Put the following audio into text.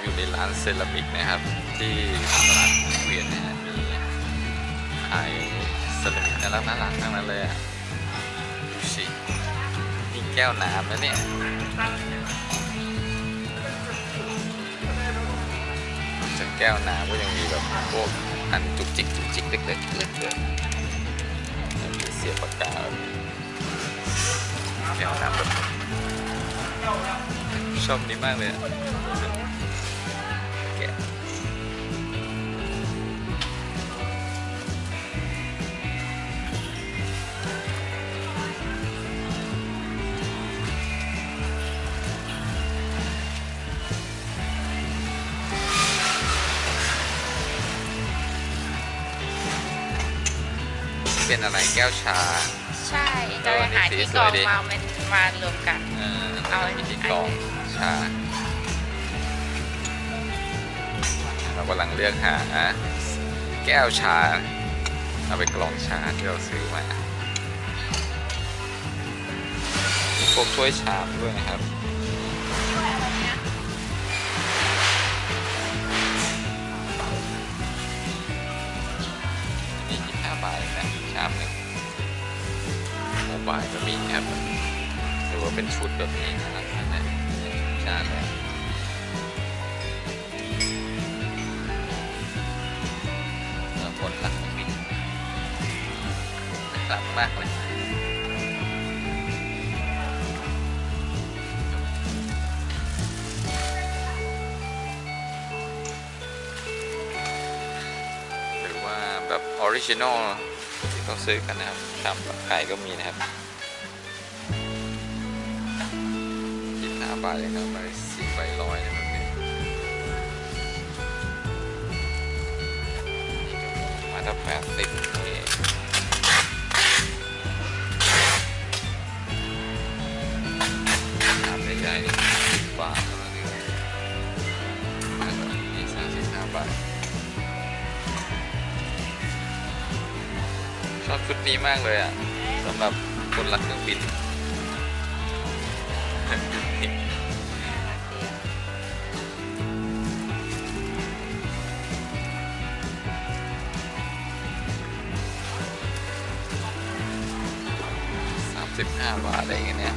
อยู่ในร้านเซรามิกนะครับ ที่ตลาดเวียนนะฮะมีขายเซรามิกน่ารักน่ารักทั้งนั้นเลยอะดูสินี่แก้วน้ำนะเนี่ยจากแก้วน้ำก็ยังมีแบบพวกอันจุกจิกจุกจิกเล็กๆเล็กๆเลยมีเสียบปากกาแก้วน้ำแบบชอบนี้มากเลยอะ เป็นอะไรแก้วชา ใช่เราจะหาที่กรองมามันมารวมกัน เออเอาอันมีนี้ที่กรองชา เรากำลังเลือกหา แก้วชา เอาไปกรองชาที่เราซื้อมามีพวกถ้วยชามด้วยนะครับาบาทเองนะชามหนึ่งโมบายก็มีครับหรือว่าเป็นชุดแบบนี้นะครับนั่นนะชาเลยแล้วผลลัพธ์ของบินหลักมากเลย แบบออริจินอลที่เขาซื้อกันนะครับชามแบบไข่ก็มีนะครับยี่สิบห้าบาทเองครับใบสี่ใบร้อยนะครับเนี่มาถ้าแปดสิบ ชอบชุดนี้มากเลยอะสำหรับคนรักเครื่องบินสามสิบห้าบาทอะไรเงี้ย